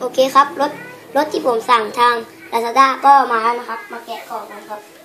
โอเคครับรถรถที่ผมสั่งทาง Lazada ก็มาแล้วนะครับ มาแกะกล่องกันครับ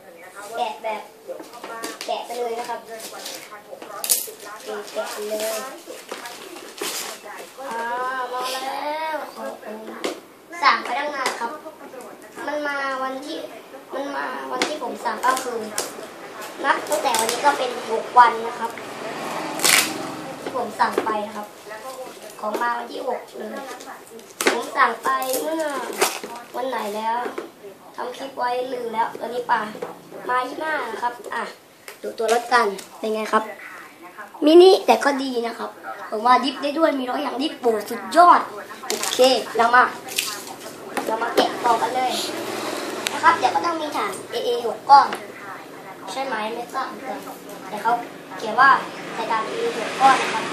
เงินนะคะว่าแกะแบบเกี่ยวข้องบ้างแกะไปเลยนะครับเงินกว่า1,660ล้านบาทแกะเลยท้ายสุดท้ายที่สุดคนใดก็อ่าจะมาแล้วของผม สั่งไปตั้งนานครับ มันมาวันที่มันมาวันที่ผมสั่งก็คือ นับตั้งแต่วันนี้ก็เป็นหกวันนะครับ ที่ผมสั่งไปนะครับ ของมาวันที่หกเลยผมสั่งไปเมื่อวันไหนแล้วทำคลิปไว้ลืมแล้วตอนนี้ป่ามาที่หน้านะครับ อะ ดูตัวรถกันเป็นไงครับมินิแต่ก็ดีนะครับ ผมว่าดิฟได้ด้วยมีร้อยอย่างดิฟโอ้สุดยอด โอเค เรามา เรามาแกะกล่องกันเลยนะครับ เดี๋ยวก็ต้องมีฐาน AA หกก้อน ใช่ไหมไม่ทราบเหมือนกันแต่เขาเขียนว่าใส่ฐาน AA หกก้อนนะครับ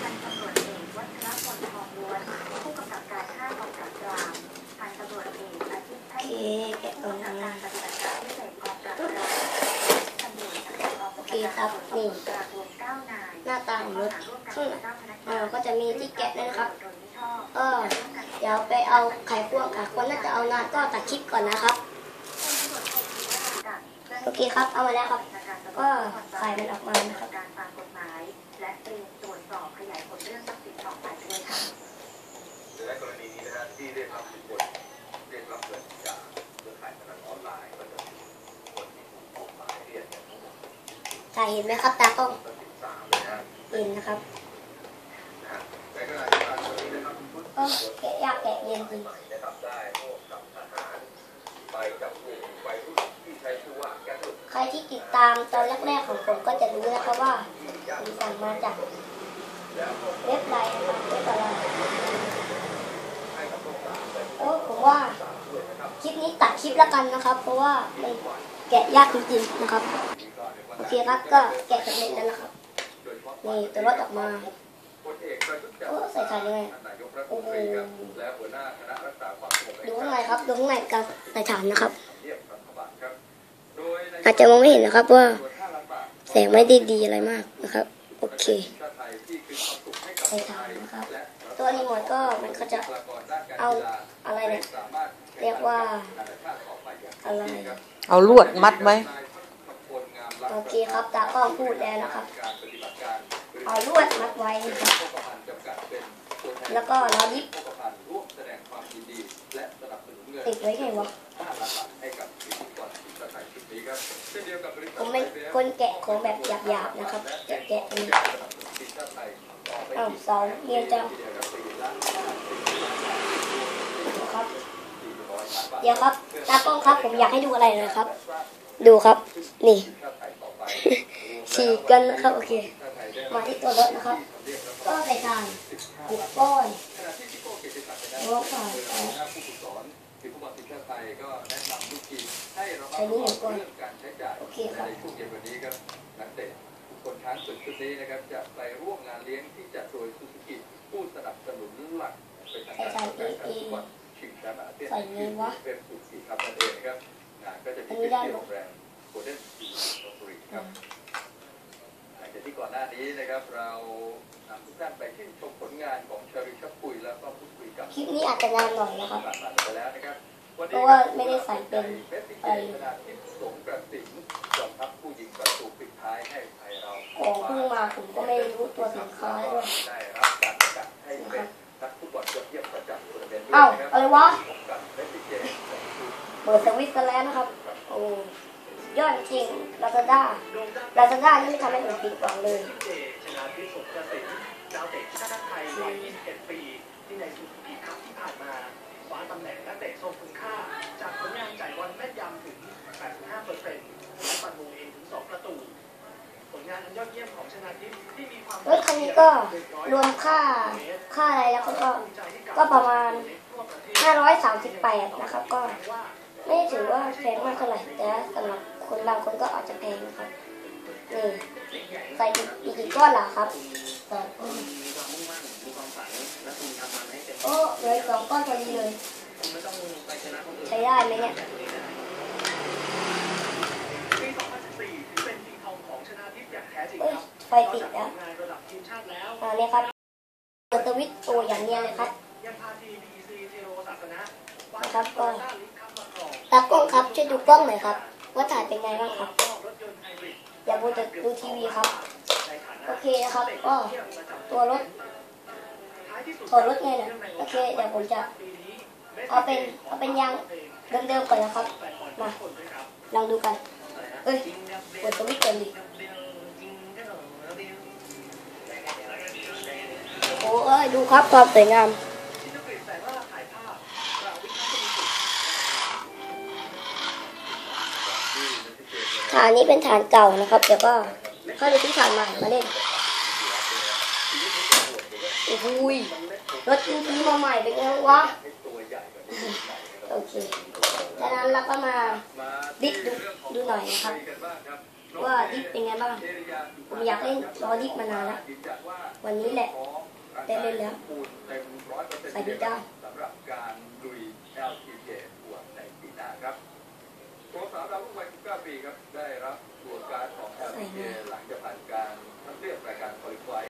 พันตำรวจเอกวัชรพลทองล้วนผู้กำกับการห้ากองปราบปรามพันตำรวจเอกอาทิตย์ทโอเคแกะตรงผู้นี้กำกับการปฏิบัติการพิเออโอเครับนี่หน้าตาของรถข้างหลังอ่าก็จะมีที่แกะด้วยนะครับ เออ เดี๋ยวไปเอาไข่ควงค่ะคนน่าจะเอานานก็ตัดคลิปก่อนนะครับ โอเคครับ เอามาแล้วครับ ก็ไข่มันออกมานะครับการตามกฎหมายและเตรียมตรวจสอบขยายผลเรื่องทรัพย์สินต่อไปด้วยค่ะและกรณีนี้นะฮะที่ได้รับสินบนเรียกรับเงินจากเครือข่ายพนันออนไลน์ก็จะมีคนที่ถูกออกหมายเรียกเนี่ยทั้งหมดถ่ายเห็นไหมครับตากล้องตั้งสิบสามเลยนะเห็นนะครับน เย็นจริงใหม่นะครับได้ร่วมกับทหารไปจับกลุ่มไปรุ่นที่ใช้ชื่อว่าแก๊งหลุดใครที่ติดตามตอนแรกๆของผมก็จะรู้นะครับว่าผมสั่งมาจากแล้วก็เว็บไลน์นะครับเว็บอะไรให้ผมว่าคลิปนี้ตัดคลิปแล้วกันนะครับ เพราะว่ามันแกะยากจริงๆนะครับ โอเคครับก็แกะสำเร็จแล้วนะครับโดยเฉพาะนี่ตัวรถออกมา ลเอกประยุทธ์จันทโอ้ร์ใส่ถ่านยังไงท่านนายกรัฐมนตรีครับและหัวหน้าคณะรักษาความสงบแห่ดูงข้างชาในติครับดูข้างในกับใส่ถ่านนะครับเยี่ยมรัฐบาลครับโดยในอาจจะมองไม่เห็นนะครับว่าส่วน5ล้านบาทแสงไม่ได้ดีอะไรมากนะครับ โอเคชาติไทยที่คืนความสุขให้กับใส่ถ่านนะครับและตัวรีโมทก็มันก็จะบุคลากรด้านการเอากีฬาอะไรเนี่ยสามารถเรียกว่านานาชาติต่อไปอย่างอะไรครับเอาลวดมัดไหมนายพักพลงามรัตน์โอเคครับตากล้องพูดแล้วนะครับ การปฏิบัติการเอาลวดมัดไว้นะครับพวกประพันธ์จำกัดเป็นตัวแทนแล้วก็เรายิบพวกประพันธ์ร่วมแสดงความยินดีและสนับสนุนเงินติดไว้ไงวะ5ล้านบาทให้กับทีมฟุตบอลทีมชาติไทยชุดนี้ครับเช่นเดียวกับบริษัทผมเป็นคนแกะของแบบหยาบๆนะครับ แกะแกะนี่สนับสนุนทีมชาติไทยต่อไปอ้าวอีกเสาเรียนจังทีเดียวกับปีละครับ400ล้านบาทเดี๋ยวครับตากล้องครับ ผมอยากให้ดูอะไรเลยครับ ดูครับ นี่ทีมชาติไทยต่อไปฉีกกันนะครับ โอเคที มชาติไทยได้มาที่ตัวรถนะครับเรียกรับก็ใส่ถ่านหกก้อนขณะที่พี่โก้เกียรติศักดิ์นะโอ้ค่ะหัวหน้าผู้ฝึกสอนทีมฟุตบอลทีมชาติไทยก็แนะนำลูกทีมให้ระมัดใส่นี่ระหวันึ่งงก้อนเรื่องการใช้จ่ายโอเคครับในช่วงเย็นวันนี้ครับนักเตะทุกคนช้างศึกชุดนี้นะครับจะไปร่วมงานเลี้ยงที่จัดโดยซูซูกิผู้สนับสนุนหลักเป็นทางการของการแข่งขันฟุตบอลชิงแชมป์อาเซียนใส่ไงวะเป็นซูซูกิครับนั่นเองนะครับงานก็จะมีอันนี้ขึ้นได้ที่ไหมโรงแรมโกลเด้นซีลพบุรีครับหลังจา กที่ก่อนหน้านี้นะครับ เรานำทุกท่านไปชื่นชมผลงานของชาริชับปุยแล้วก็พูดคุยกับคลิปนี้อาจจะนานหน่อยนะครับผ่านมาไปแล้วนะครับเพราะว่าไม่ได้ใส่เป็นเมสซิเจชนะทิพย์สงกระสินจอมทัพผู้ยิงประตูปิดท้ายให้ไทยเราของเพิ่งมาผมก็ไม่รู้ตัวสินค้าด้วยได้รับการประกาศให้เป็นนักฟุตบอลยอดเยี่ยมประจำทัวร์นาเมนต์ด้วยเอ้านะครับอะไรวะกับเมสซิเจของทีมเปิดสวิตช์กันแล้วนะครับโอ้ ยอดจริงลาซาด้าลาซาด้านี่ไม่ทำให้ผมผิดหวังเลยทิพย์สงกระสินดาวเตะทีมชาติไทยวัย21ปีที่ในซูซูกิคัพที่ผ่านมาคว้าตำแหน่งนักเตะทรงคุณค่า จากผลงานจ่ายบอลแม่นยำถึง 85%และปัดมงเองถึง 2 ประตู ผลงานอันยอดเยี่ยมของชนะทิพย์ที่มีความเฮ้ยครั้งนี้ก็รวมค่าค่าอะไรแล้วก็ก็ประมาณ 538 นะครับ ก็ไม่ถือว่าแพงมากเท่าไหร่แต่สำหรับ คนบางคนก็อาจจะแพงครับนี่ใส่อีกกี่ก้อนล่ะครับสออโอ้เลยสองก้อนพอดีเลยใช้ได้ไหมเนี่ยไฟติดแล้วอ่าเนี่ยครับเตอร์วิทตัวอย่างเนี้ยเลยครับนะครับก็ตากล้องครับช่วยดูกล้องหน่อยครับ ว่าถ่ายเป็นไงบ้างครับอย่าพูดแต่ดูทีวีครับ โอเคนะครับก็ตัวรถถอดรถไงนี่ยโอเคเดี๋ยวผมจะเอาเป็นเอาเป็นยางเดิมๆก่อนนะครับมาลองดูกันเอ้ยเปิดสวิตช์ก่อนดิโอ้ยดูครับความสวยงามานนี้เป็นฐานเก่านะครับ เดี๋ยวก็เข้าไปที่ฐานใหม่มาเล่นโอ้ยรถซื้อมาใหม่เป็นไงวะให้ตัวใหญ่กว่านี้หน่อยนะโอเคจากนั้นเราก็มาดิฟดูดูหน่อยนะครับ ว่าดิฟเป็นไงบ้าง ผมอยากเล่นล้อดิฟมานานแล้ววันนี้แหละได้เล่นแล้วใส่ดิฟได้สำหรับการลุย LPGA ทัวร์ในปีหน้าครับ โปรสาวดาวรุ่งวัย19ปีครับ ได้รับตัวการของ LPGA หลังจากผ่านการคัดเลือกรายการคอลิฟาย